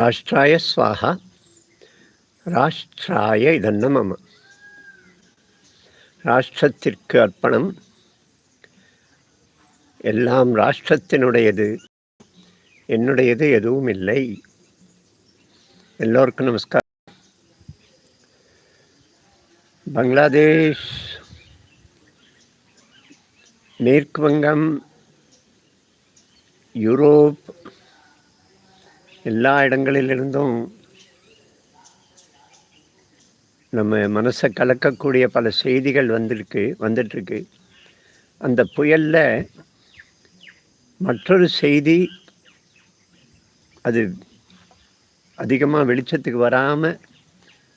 ராஷ்டிராய ஸ்வாஹா ராஷ்டிராய இதன்ன மம ராஷ்டிரத்திற்கு அர்ப்பணம். எல்லாம் ராஷ்டிரத்தினுடையது. என்னுடையது எதுவும் இல்லை. எல்லோருக்கும் நமஸ்காரம். பங்களாதேஷ் மேற்கு வங்கம் யூரோப் எல்லா இடங்களிலிருந்தும் நம்ம மனசை கலக்கக்கூடிய பல செய்திகள் வந்திருக்கு வந்துட்டுருக்கு. அந்த புயலில் மற்றொரு செய்தி அது அதிகமாக வெளிச்சத்துக்கு வராமல்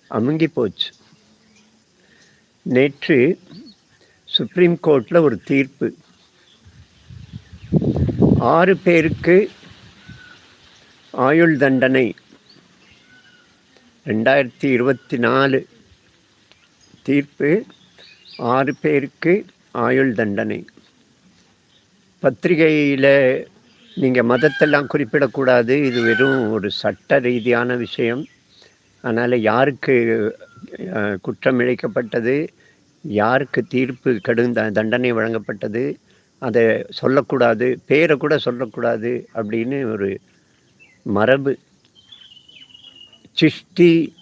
அமுங்கி போச்சு. நேற்று சுப்ரீம் கோர்ட்டில் ஒரு தீர்ப்பு. ஆறு பேருக்கு ஆயுள் தண்டனை. ரெண்டாயிரத்தி இருபத்தி நாலு தீர்ப்பு ஆறு பேருக்கு ஆயுள் தண்டனை. பத்திரிகையில் நீங்கள் மதத்தெல்லாம் குறிப்பிடக்கூடாது. இது வெறும் ஒரு சட்ட ரீதியான விஷயம். அதனால் யாருக்கு குற்றம் இழைக்கப்பட்டது யாருக்கு தீர்ப்பு கடும் தண்டனை வழங்கப்பட்டது அதை சொல்லக்கூடாது பேரை கூட சொல்லக்கூடாது அப்படின்னு ஒரு மரபு சிஷ்டி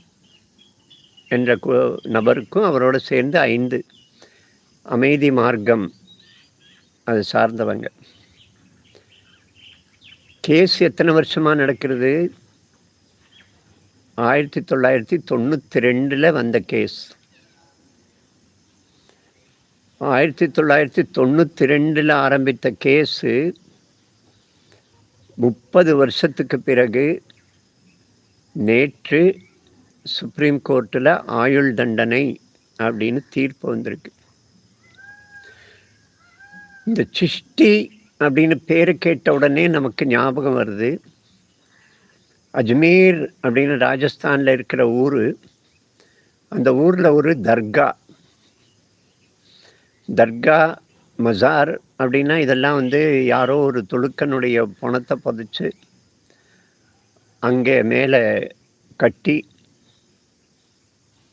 என்ற நபருக்கும் அவரோடு சேர்ந்து ஐந்து அமைதி மார்க்கம் அது சார்ந்தவங்க. கேஸ் எத்தனை வருஷமாக நடக்கிறது? ஆயிரத்தி தொள்ளாயிரத்தி தொண்ணூற்றி ரெண்டில் வந்த கேஸ். ஆயிரத்தி தொள்ளாயிரத்தி தொண்ணூற்றி ரெண்டில் ஆரம்பித்த கேஸு முப்பது வருஷத்துக்கு பிறகு நேற்று சுப்ரீம் கோர்ட்டில் ஆயுள் தண்டனை அப்படின்னு தீர்ப்பு வந்திருக்கு. இந்த சிஷ்டி அப்படின்னு பேரை கேட்ட உடனே நமக்கு ஞாபகம் வருது. அஜ்மீர் அப்படின்னு ராஜஸ்தானில் இருக்கிற ஊர் அந்த ஊரில் ஒரு தர்கா. தர்கா மசார் அப்படின்னா இதெல்லாம் வந்து யாரோ ஒரு துளுக்கனுடைய பணத்தை புதைச்சி அங்கே மேலே கட்டி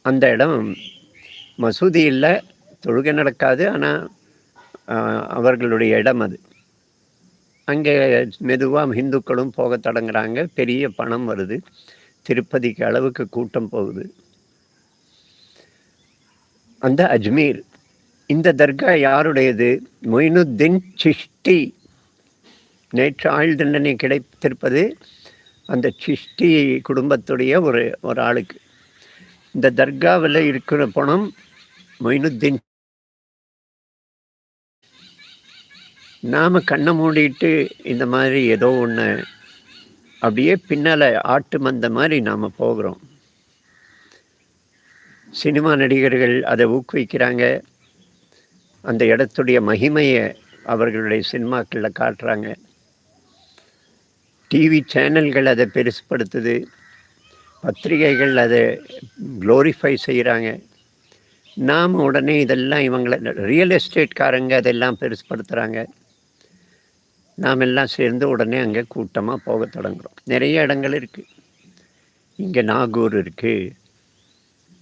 அந்த இடம் மசூதி இல்லை தொழுகை நடக்காது ஆனால் அவர்களுடைய இடம் அது. அங்கே மெதுவாக இந்துக்களும் போக தொடங்குறாங்க பெரிய பணம் வருது திருப்பதிக்கு அளவுக்கு கூட்டம் போகுது. அந்த அஜ்மீர் இந்த தர்கா யாருடையது? மொயினுத்தீன் சிஷ்டி. நேற்று ஆயுள் தண்டனை கிடைத்திருப்பது அந்த சிஷ்டி குடும்பத்துடைய ஒரு ஒரு ஆளுக்கு. இந்த தர்காவில் இருக்கிற பணம் மொயினுத்தீன். நாம் கண்ணை மூடிட்டு இந்த மாதிரி ஏதோ ஒன்று அப்படியே பின்னால் ஆட்டு மந்த மாதிரி நாம் போகிறோம். சினிமா நடிகர்கள் அதை ஊக்குவிக்கிறாங்க. அந்த இடத்துடைய மகிமையை அவர்களுடைய சினிமாக்களில் காட்டுறாங்க. டிவி சேனல்கள் அதை பெருசுப்படுத்துது பத்திரிகைகள் அதை க்ளோரிஃபை செய்கிறாங்க நாம் உடனே இதெல்லாம் இவங்களை ரியல் எஸ்டேட்காரங்க அதெல்லாம் பெருசுப்படுத்துகிறாங்க நாம் எல்லாம் சேர்ந்து உடனே அங்கே கூட்டமாக போக தொடங்குகிறோம் நிறைய இடங்கள் இருக்குது இங்கே நாகூர் இருக்குது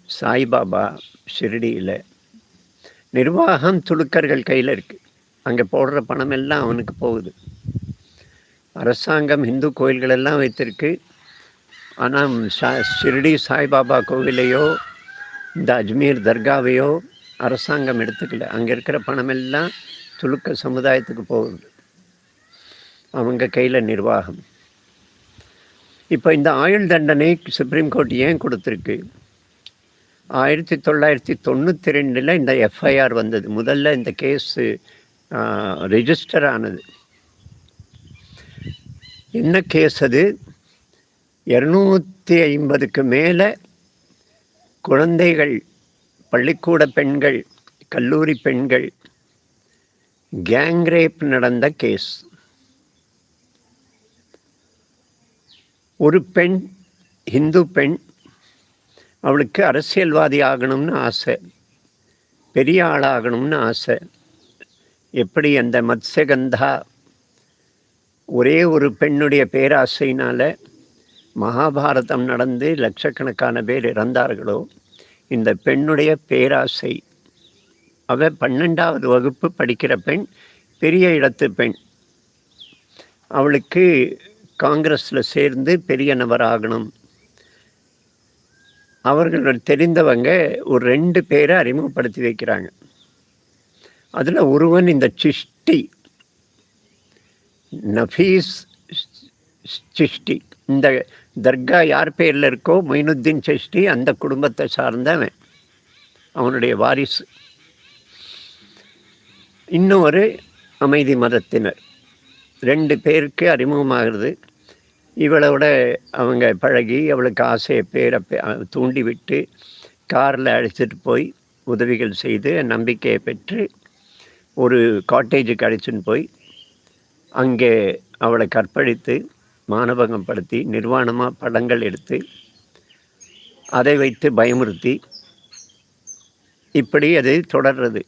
சாய்பாபா ஷிரடியில் நிர்வாகம் துளுக்கர்கள் கையில் இருக்குது அங்கே போடுற பணம் எல்லாம் அவனுக்கு போகுது. அரசாங்கம் இந்து கோயில்களெல்லாம் வைத்திருக்கு. ஆனால் சா ஷிரடி சாய்பாபா கோவிலையோ இந்த அஜ்மீர் தர்காவையோ அரசாங்கம் எடுத்துக்கல. அங்கே இருக்கிற பணமெல்லாம் துளுக்க சமுதாயத்துக்கு போகுது. அவங்க கையில் நிர்வாகம். இப்போ இந்த ஆயுள் தண்டனை சுப்ரீம் கோர்ட் ஏன் கொடுத்துருக்கு? ஆயிரத்தி தொள்ளாயிரத்தி தொண்ணூற்றி ரெண்டில் இந்த எஃப்ஐஆர் வந்தது. முதல்ல இந்த கேஸு ரிஜிஸ்டர் ஆனது. என்ன கேஸ் அது? இரநூத்தி ஐம்பதுக்கு மேலே குழந்தைகள் பள்ளிக்கூட பெண்கள் கல்லூரி பெண்கள் கேங்ரேப் நடந்த கேஸ். ஒரு பெண் ஹிந்து பெண் அவளுக்கு அரசியல்வாதி ஆகணும்னு ஆசை. பெரிய ஆளாகணும்னு ஆசை. எப்படி அந்த மத்ஸ்யகந்தா ஒரே ஒரு பெண்ணுடைய பேராசையினால் மகாபாரதம் நடந்து லட்சக்கணக்கான பேர் இறந்தார்களோ இந்த பெண்ணுடைய பேராசை. அவ பன்னெண்டாவது வகுப்பு படிக்கிற பெண் பெரிய இடத்து பெண். அவளுக்கு காங்கிரஸில் சேர்ந்து பெரிய நபர் ஆகணும் அவர்கள் தெரிந்தவங்க ஒரு ரெண்டு பேரை அறிமுகப்படுத்தி வைக்கிறாங்க. அதில் ஒருவன் இந்த சிஷ்டி நஃபீஸ் சிஷ்டி. இந்த தர்கா யார் பேரில் இருக்கோ மொயினுத்தீன் சிஷ்டி அந்த குடும்பத்தை சார்ந்தவன் அவனுடைய வாரிசு. இன்னொரு அமைதி மதத்தினர். ரெண்டு பேருக்கு அறிமுகமாகிறது. இவளோட அவங்க பழகி அவளுக்கு ஆசையை பேரை தூண்டிவிட்டு காரில் அழைச்சிட்டு போய் உதவிகள் செய்து நம்பிக்கையை பெற்று ஒரு காட்டேஜுக்கு அழைச்சின்னு போய் அங்கே அவளை கற்பழித்து மானபங்கம் படுத்தி நிர்வாணமாக படங்கள் எடுத்து அதை வைத்து பயமுறுத்தி இப்படி அது தொடர்றது.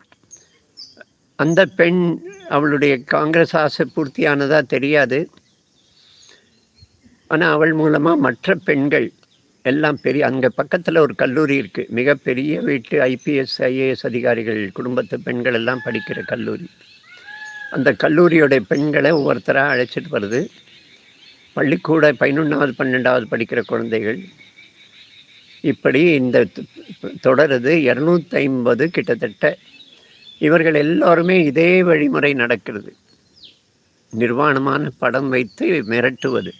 அந்த பெண் அவளுடைய காங்கிரஸ் ஆசை பூர்த்தியானதாக தெரியாது. ஆனால் அவள் மூலமாக மற்ற பெண்கள் எல்லாம் பெரிய அங்கே பக்கத்தில் ஒரு கல்லூரி இருக்குது மிகப்பெரிய வீட்டு ஐபிஎஸ் ஐஏஎஸ் அதிகாரிகள் குடும்பத்து பெண்கள் எல்லாம் படிக்கிற கல்லூரி. அந்த கல்லூரியோடைய பெண்களை ஒவ்வொருத்தராக அழைச்சிட்டு வருது. பள்ளிக்கூட பதினொன்றாவது பன்னெண்டாவது படிக்கிற குழந்தைகள். இப்படி இந்த தொடருது இரநூத்தி ஐம்பது கிட்டத்தட்ட. இவர்கள் எல்லோருமே இதே வழிமுறை நடக்கிறது. நிர்வாணமான படம் வைத்து மிரட்டுவது.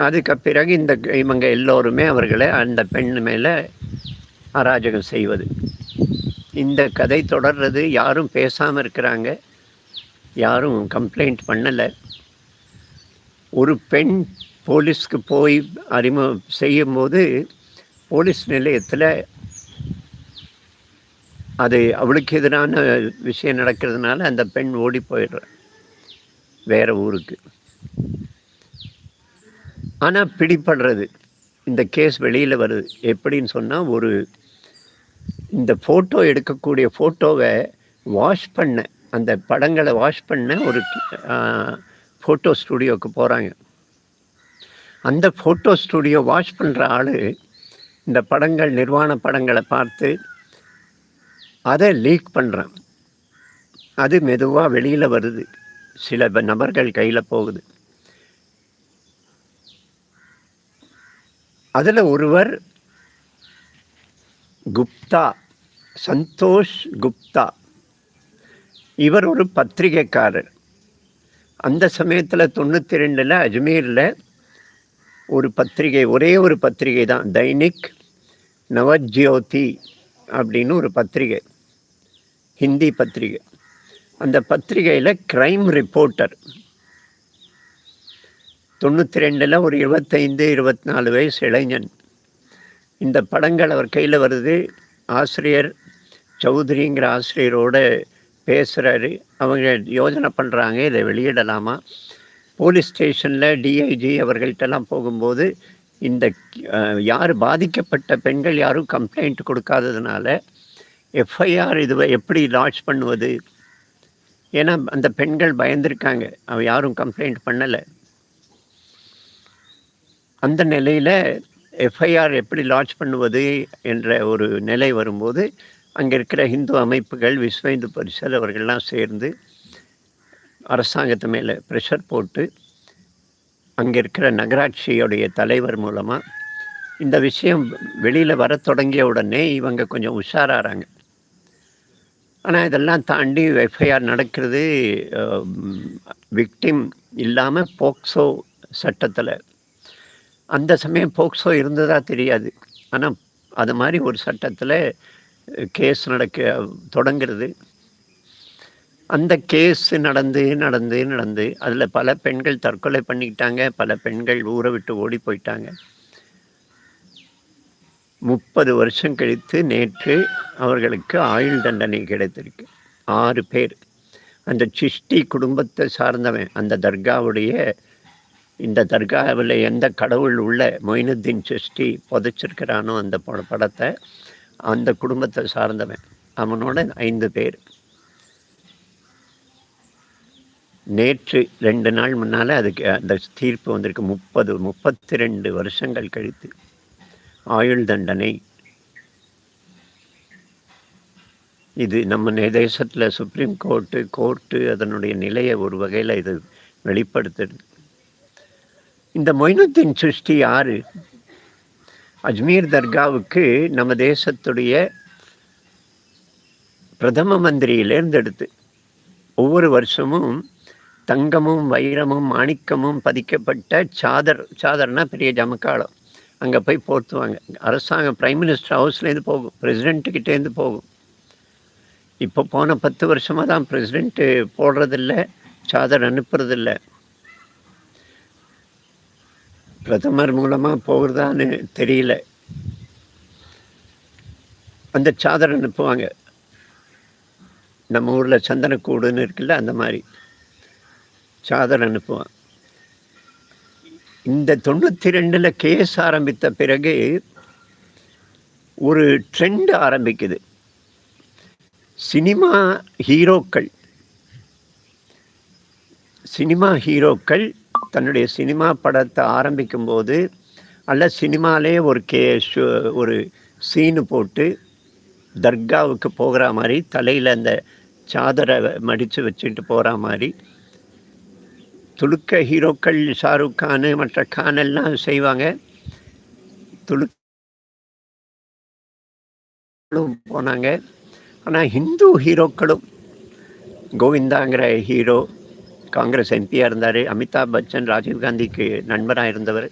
அதுக்கு பிறகு இந்த இவங்க எல்லோருமே அவர்களை அந்த பெண் மேலே அராஜகம் செய்வது. இந்த கதை தொடர்றது யாரும் பேசாமல் இருக்கிறாங்க. யாரும் கம்ப்ளைண்ட் பண்ணலை. ஒரு பெண் போலீஸ்க்கு போய் அறிமுகம் செய்யும்போது போலீஸ் நிலையத்தில் அது அவளுக்கு எதிரான விஷயம் நடக்கிறதுனால அந்த பெண் ஓடி போயிடுற. வேறு ஊருக்கு. ஆனால் பிடிப்படுறது இந்த கேஸ் வெளியில் வருது. எப்படின்னு சொன்னால் ஒரு இந்த ஃபோட்டோ எடுக்கக்கூடிய ஃபோட்டோவை வாஷ் பண்ண அந்த படங்களை வாஷ் பண்ண ஒரு ஃபோட்டோ ஸ்டூடியோவுக்கு போகிறாங்க அந்த ஃபோட்டோ ஸ்டூடியோ வாஷ் பண்ணுற ஆள் இந்த படங்கள் நிர்வாண படங்களை பார்த்து அதை லீக் பண்ணுறான் அது மெதுவாக வெளியில் வருது. சில நபர்கள் கையில் போகுது. அதில் ஒருவர் குப்தா சந்தோஷ் குப்தா. இவர் ஒரு பத்திரிகைக்காரர். அந்த சமயத்தில் தொண்ணூற்றி ரெண்டில் அஜ்மீரில் ஒரு பத்திரிகை ஒரே ஒரு பத்திரிகை தான் தைனிக் நவஜ்யோதி அப்படின்னு ஒரு பத்திரிகை ஹிந்தி பத்திரிகை. அந்த பத்திரிகையில் க்ரைம் ரிப்போர்ட்டர் தொண்ணூற்றி ரெண்டில் ஒரு இருபத்தைந்து இருபத்தி நாலு வயசு இளைஞன். இந்த படங்கள் அவர் கையில் வருது. ஆசிரியர் சௌத்ரிங்கிற ஆசிரியரோட பேசுகிறாரு அவங்க யோஜனை பண்ணுறாங்க இதை வெளியிடலாமா? போலீஸ் ஸ்டேஷனில் டிஐஜி அவர்கள்ட்டெல்லாம் போகும்போது இந்த யார் பாதிக்கப்பட்ட பெண்கள் யாரும் கம்ப்ளைண்ட் கொடுக்காததுனால எஃப்ஐஆர் இதுவை எப்படி லான்ச் பண்ணுவது? ஏன்னா அந்த பெண்கள் பயந்துருக்காங்க. அவ யாரும் கம்ப்ளைண்ட் பண்ணலை. அந்த நிலையில் எஃப்ஐஆர் எப்படி லான்ச் பண்ணுவது என்ற ஒரு நிலை வரும்போது அங்கே இருக்கிற ஹிந்து அமைப்புகள் விஸ்வ இந்து பரிசல் அவர்கள்லாம் சேர்ந்து அரசாங்கத்து மேலே ப்ரெஷர் போட்டு அங்கே இருக்கிற நகராட்சியுடைய தலைவர் மூலமாக இந்த விஷயம் வெளியில் வர தொடங்கிய உடனே இவங்க கொஞ்சம் உஷாராகிறாங்க ஆனால் இதெல்லாம் தாண்டி எஃப்ஐஆர் நடக்கிறது விக்டிம் இல்லாமல் போக்சோ சட்டத்தில் அந்த சமயம் போக்சோ இருந்ததா தெரியாது. ஆனால் அது மாதிரி ஒரு சட்டத்தில் கேஸ் நடக்க தொடங்கிறது. அந்த கேஸ் நடந்து நடந்து நடந்து அதில் பல பெண்கள் தற்கொலை பண்ணிக்கிட்டாங்க பல பெண்கள் ஊரை விட்டு ஓடி போயிட்டாங்க. முப்பது வருஷம் கழித்து நேற்று அவர்களுக்கு ஆயுள் தண்டனை கிடைத்திருக்கு. ஆறு பேர். அந்த சிஷ்டி குடும்பத்தை சார்ந்தவன் அந்த தர்காவுடைய இந்த தர்காவில் எந்த கடவுள் உள்ள மொயினுத்தீன் சிஷ்டி புதைச்சிருக்கிறானோ அந்த படத்தை அந்த குடும்பத்தை சார்ந்தவன். அவனோட ஐந்து பேர். நேற்று ரெண்டு நாள் முன்னால் அதுக்கு அந்த தீர்ப்பு வந்திருக்கு. முப்பது முப்பத்தி ரெண்டு வருஷங்கள் கழித்து. ஆயுள் தண்டனை. இது நம்ம தேசத்தில் சுப்ரீம் கோர்ட்டு கோர்ட்டு அதனுடைய நிலையை ஒரு வகையில் இது வெளிப்படுத்துது. இந்த மொய்னுத்தீன் சிருஷ்டி யார்? அஜ்மீர் தர்காவுக்கு நம்ம தேசத்துடைய பிரதம மந்திரியிலேருந்து எடுத்து ஒவ்வொரு வருஷமும் தங்கமும் வைரமும் மாணிக்கமும் பதிக்கப்பட்ட சாதர் சாதர்னா பெரிய ஜமக்காலம். அங்கே போய் போர்த்துவாங்க. அரசாங்கம் பிரைம் மினிஸ்டர் ஹவுஸ்லேருந்து போகும். பிரசிடெண்ட்டுக்கிட்டேருந்து போகும். இப்போ போன பத்து வருஷமாக தான் பிரசிடெண்ட்டு போடுறதில்ல சாதர் அனுப்புறதில்லை. பிரதமர் மூலமாக போகிறதான்னு தெரியல. அந்த சாதர் அனுப்புவாங்க நம்ம ஊரில் சந்தனக்கூடுன்னு இருக்குல்ல அந்த மாதிரி. சாதர் அனுப்புவான் இந்த தொண்ணூற்றி ரெண்டில் கேஸ் ஆரம்பித்த பிறகு ஒரு ட்ரெண்ட் ஆரம்பிக்குது. சினிமா ஹீரோக்கள். சினிமா ஹீரோக்கள் தன்னுடைய சினிமா படத்தை ஆரம்பிக்கும்போது அல்ல சினிமாலே ஒரு கே ஒரு சீனு போட்டு தர்காவுக்கு போகிற மாதிரி தலையில் அந்த சாதரை மடித்து வச்சுட்டு போகிற மாதிரி துலுக்க ஹீரோக்கள் ஷாருக் கானு மற்ற கான் எல்லாம் செய்வாங்க. துலுக்களும் போனாங்க. ஆனால் ஹிந்து ஹீரோக்களும் கோவிந்தாங்கிற ஹீரோ காங்கிரஸ் எம்பியாக இருந்தார் அமிதாப் பச்சன் ராஜீவ்காந்திக்கு நண்பராக இருந்தவர்.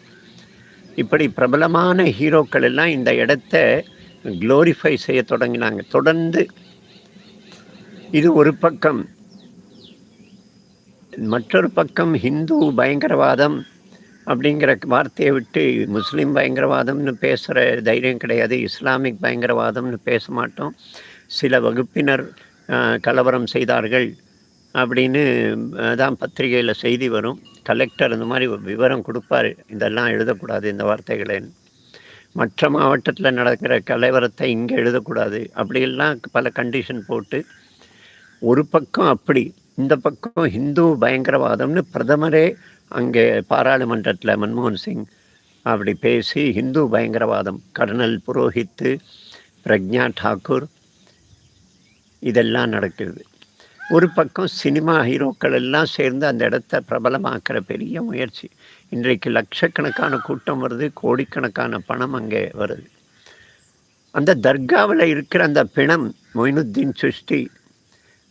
இப்படி பிரபலமான ஹீரோக்கள் எல்லாம் இந்த இடத்த க்ளோரிஃபை செய்ய தொடங்கினாங்க. தொடர்ந்து இது ஒரு பக்கம் மற்றொரு பக்கம் ஹிந்து பயங்கரவாதம் அப்படிங்கிற வார்த்தையை விட்டு முஸ்லீம் பயங்கரவாதம்னு பேசுகிற தைரியம் கிடையாது. இஸ்லாமிக் பயங்கரவாதம்னு பேச மாட்டோம். சில வகுப்பினர் கலவரம் செய்தார்கள். அப்படின்னு தான் பத்திரிகையில் செய்தி வரும். கலெக்டர் இந்த மாதிரி விவரம் கொடுப்பார். இதெல்லாம் எழுதக்கூடாது இந்த வார்த்தைகளை. மற்ற மாவட்டத்தில் நடக்கிற கலவரத்தை இங்கே எழுதக்கூடாது. அப்படியெல்லாம் பல கண்டிஷன் போட்டு ஒரு பக்கம் அப்படி இந்த பக்கம் ஹிந்து பயங்கரவாதம்னு பிரதமரே அங்கே பாராளுமன்றத்தில் மன்மோகன் சிங் அப்படி பேசி ஹிந்து பயங்கரவாதம் கர்னல் புரோஹித்து பிரக்ஞா டாக்கூர் இதெல்லாம் நடக்கிறது. ஒரு பக்கம் சினிமா ஹீரோக்கள் எல்லாம் சேர்ந்து அந்த இடத்த பிரபலமாக்குற பெரிய முயற்சி. இன்றைக்கு லட்சக்கணக்கான கூட்டம் வருது கோடிக்கணக்கான பணம் அங்கே வருது. அந்த தர்காவில் இருக்கிற அந்த பிணம் மொயினுத்தீன் சுஷ்டி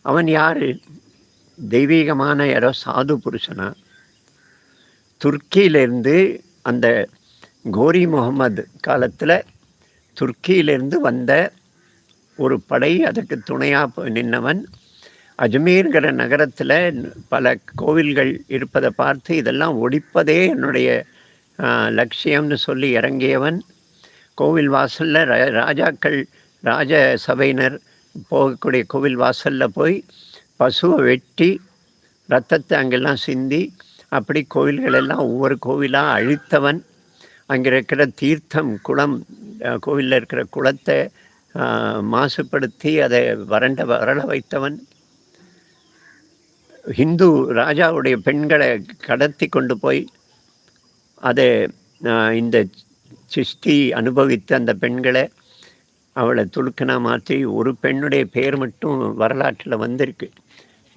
அவன் யார்? தெய்வீகமான யாரோ சாது புருஷனா? துர்க்கியிலேருந்து அந்த கோரி முகமது காலத்தில் துர்க்கியிலேருந்து வந்த ஒரு படை அதுக்கு துணையாக நின்னவன் அஜ்மீர்கிற நகரத்தில் பல கோவில்கள் இருப்பதை பார்த்து இதெல்லாம் ஒழிப்பதே என்னுடைய லட்சியம்னு சொல்லி இறங்கியவன். கோவில் வாசலில் ராஜாக்கள் ராஜ சபையினர் போகக்கூடிய கோவில் வாசலில் போய் பசுவை வெட்டி ரத்தத்தை அங்கெல்லாம் சிந்தி அப்படி கோவில்கள் எல்லாம் ஒவ்வொரு கோவிலாக அழித்தவன். அங்கே இருக்கிற தீர்த்தம் குளம் கோவிலில் இருக்கிற குளத்தை மாசுபடுத்தி அதை வறண்ட வரல வைத்தவன். ஹிந்து ராஜாவுடைய பெண்களை கடத்தி கொண்டு போய் அதை இந்த சிஷ்டி அனுபவித்த அந்த பெண்களை அவளை துலுக்கனா மாற்றி ஒரு பெண்ணுடைய பேர் மட்டும் வரலாற்றில் வந்திருக்கு.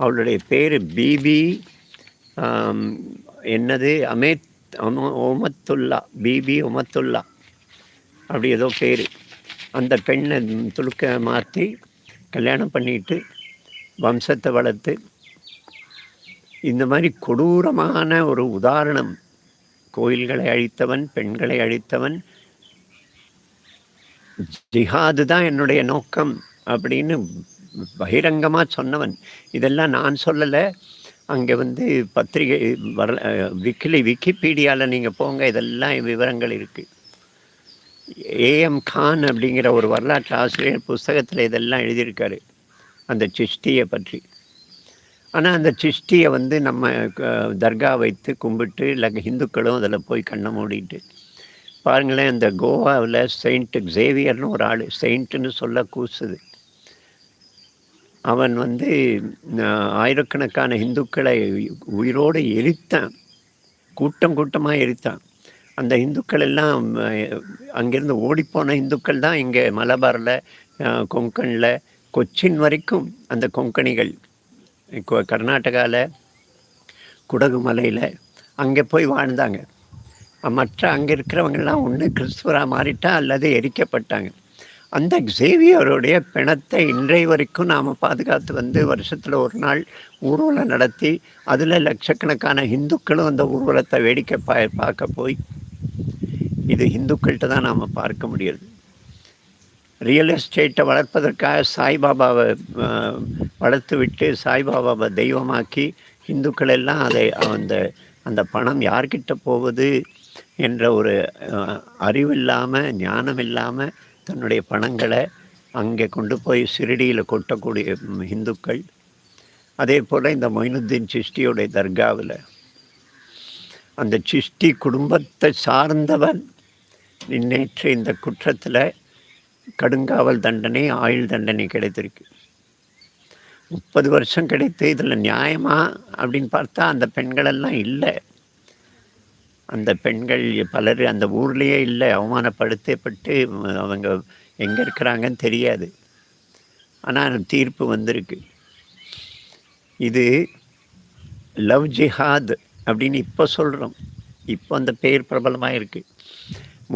அவளுடைய பேர் பிபி என்னது அமேத் ஒமத்துல்லா பிபி ஒமத்துல்லா அப்படி ஏதோ பேர். அந்த பெண்ணை துலுக்க மாற்றி கல்யாணம் பண்ணிட்டு வம்சத்தை வளர்த்து இந்த மாதிரி கொடூரமான ஒரு உதாரணம். கோயில்களை அழித்தவன் பெண்களை அழித்தவன். ஜிஹாது தான் என்னுடைய நோக்கம் அப்படின்னு பகிரங்கமாக சொன்னவன். இதெல்லாம் நான் சொல்லலை. அங்கே வந்து பத்திரிகை வர விக்கிலி விக்கிபீடியாவில் நீங்கள் போங்க. இதெல்லாம் விவரங்கள் இருக்குது ஏஎம் கான் அப்படிங்கிற ஒரு வரலாற்று ஆசிரியர் புஸ்தகத்தில் இதெல்லாம் எழுதியிருக்காரு. அந்த சிஷ்டியை பற்றி. ஆனால் அந்த சிஷ்டியை வந்து நம்ம தர்கா வைத்து கும்பிட்டு இல்லை ஹிந்துக்களும் அதில் போய் கண்ணை மூடிட்டு. பாருங்களேன் இந்த கோவாவில் செயின்ட் ஜேவியர்னு ஒரு ஆள் செயின்ட்டுன்னு சொல்ல கூசுது. அவன் வந்து ஆயிரக்கணக்கான இந்துக்களை உயிரோடு எரித்தான். கூட்டம் கூட்டமாக எரித்தான். அந்த இந்துக்கள் எல்லாம் அங்கேருந்து ஓடிப்போன இந்துக்கள் தான் இங்கே மலபாரில் கொங்கனில் கொச்சின் வரைக்கும் அந்த கொங்கணிகள். கர்நாடகாவில் குடகு மலையில் அங்கே போய் வாழ்ந்தாங்க. மற்ற அங்கே இருக்கிறவங்கெல்லாம் ஒன்று கிறிஸ்துவராக மாறிட்டா அல்லது எரிக்கப்பட்டாங்க. அந்த சேவியருடைய பிணத்தை இன்றைய வரைக்கும் நாம் பாதுகாத்து வந்து வருஷத்தில் ஒரு நாள் ஊர்வலம் நடத்தி அதில் லட்சக்கணக்கான இந்துக்களும் அந்த ஊர்வலத்தை வேடிக்கை பா பார்க்க போய் இது இந்துக்கள்கிட்ட தான் நாம் பார்க்க முடியுது. ரியல் எஸ்டேட்டை வளர்ப்பதற்காக சாய்பாபாவை வளர்த்துவிட்டு வளர்த்து விட்டு சாய்பாபாவை தெய்வமாக்கி இந்துக்கள் எல்லாம் அதை அந்த அந்த பணம் யார்கிட்ட போகுது என்ற ஒரு அறிவு அறிவில்லாமல் ஞானம் இல்லாமல் தன்னுடைய பணங்களை அங்கே கொண்டு போய் சிறுடியில் கொட்டக்கூடிய இந்துக்கள். அதே போல் இந்த மொயினுத்தீன் சிஷ்டியோடைய தர்காவில் அந்த சிஷ்டி குடும்பத்தை சார்ந்தவன். நேற்று இந்த குற்றத்தில் கடுங்காவல் தண்டனை ஆயுள் தண்டனை கிடைத்திருக்கு. முப்பது வருஷம் கிடைத்து இதில் நியாயமா அப்படின்னு பார்த்தா அந்த பெண்களெல்லாம் இல்லை. அந்த பெண்கள் பலர் அந்த ஊர்லேயே இல்லை. அவமானப்படுத்தப்பட்டு அவங்க எங்கே இருக்கிறாங்கன்னு தெரியாது. ஆனால் தீர்ப்பு வந்திருக்கு. இது லவ் ஜிஹாத் அப்படின்னு இப்போ சொல்கிறோம் இப்போ அந்த பேர் பிரபலமாக இருக்குது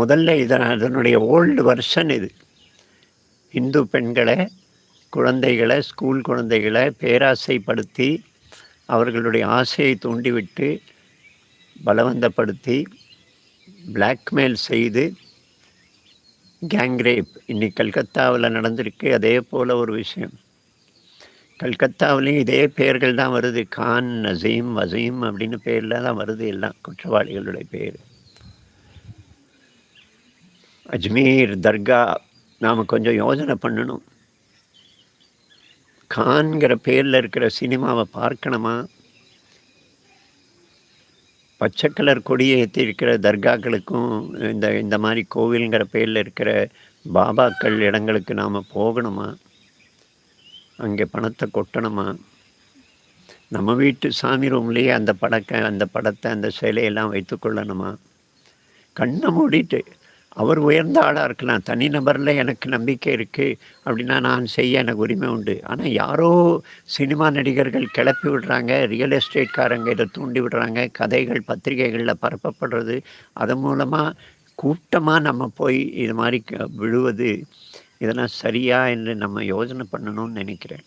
முதல்ல இதன் அதனுடைய ஓல்டு வருஷன் இது. இந்து பெண்களை குழந்தைகளை ஸ்கூல் குழந்தைகளை பேராசைப்படுத்தி அவர்களுடைய ஆசையை தூண்டிவிட்டு பலவந்தப்படுத்தி பிளாக்மெயில் செய்து கேங்ரேப் இன்னைக்கு கல்கத்தாவில் நடந்திருக்கு அதே போல் ஒரு விஷயம். கல்கத்தாவிலையும் இதே பெயர்கள் தான் வருது. கான் நசீம் வசீம் அப்படின்னு பேரில் தான் வருது எல்லாம் குற்றவாளிகளுடைய பேர். அஜ்மீர் தர்கா நாம் கொஞ்சம் யோசனை பண்ணணும். கான்கிற பேரில் இருக்கிற சினிமாவை பார்க்கணுமா? பச்சை கலர் கொடியை ஏற்றி இருக்கிற தர்காக்களுக்கும் இந்த இந்த மாதிரி கோவிலுங்கிற பேரில் இருக்கிற பாபாக்கள் இடங்களுக்கு நாம் போகணுமா? அங்கே பணத்தை கொட்டணுமா? நம்ம வீட்டு சாமி ரூம்லேயே அந்த படக்க அந்த படத்தை அந்த சிலையெல்லாம் வைத்துக்கொள்ளணுமா கண்ணை மூடிட்டு அவர் உயர்ந்த ஆளாக இருக்கலாம் தனிநபரில் எனக்கு நம்பிக்கை இருக்குது அப்படின்னா நான் செய்ய எனக்கு உரிமை உண்டு. ஆனால் யாரோ சினிமா நடிகர்கள் கிளப்பி விடுறாங்க. ரியல் எஸ்டேட்காரங்க இதை தூண்டி விடுறாங்க. கதைகள் பத்திரிகைகளில் பரப்பப்படுறது. அதன் மூலமாக கூட்டமாக நம்ம போய் இது மாதிரி க- விழுவது. இதெல்லாம் சரியா என்று நம்ம யோசனை பண்ணணும்னு நினைக்கிறேன்.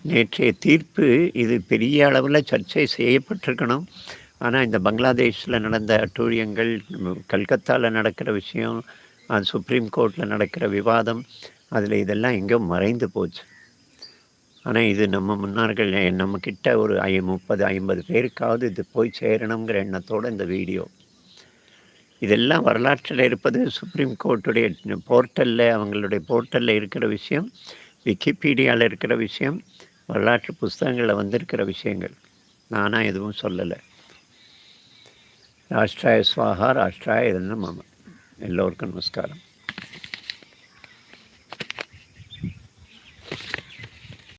நேற்றைய தீர்ப்பு இது பெரிய அளவில் சர்ச்சை செய்யப்பட்டிருக்கணும். ஆனால் இந்த பங்களாதேஷில் நடந்த அட்டூழியங்கள் கல்கத்தாவில் நடக்கிற விஷயம் அது சுப்ரீம் கோர்ட்டில் நடக்கிற விவாதம் அதில் இதெல்லாம் எங்கேயோ மறைந்து போச்சு. ஆனால் இது நம்ம முன்னார்கள் நம்மக்கிட்ட ஒரு ஐ முப்பது ஐம்பது பேருக்காவது இது போய் சேரணுங்கிற எண்ணத்தோடு இந்த வீடியோ. இதெல்லாம் வரலாற்றில் இருப்பது சுப்ரீம் கோர்ட்டுடைய போர்ட்டலில் அவங்களுடைய போர்ட்டலில் இருக்கிற விஷயம் விக்கிபீடியாவில் இருக்கிற விஷயம் வரலாற்று புஸ்தகங்களில் வந்திருக்கிற விஷயங்கள். நானாக எதுவும் சொல்லலை. ராஷ்ட்ராய ஸ்வாகா ராஷ்ட்ராய இதெல்லாம் மாமா எல்லோருக்கும் நமஸ்காரம்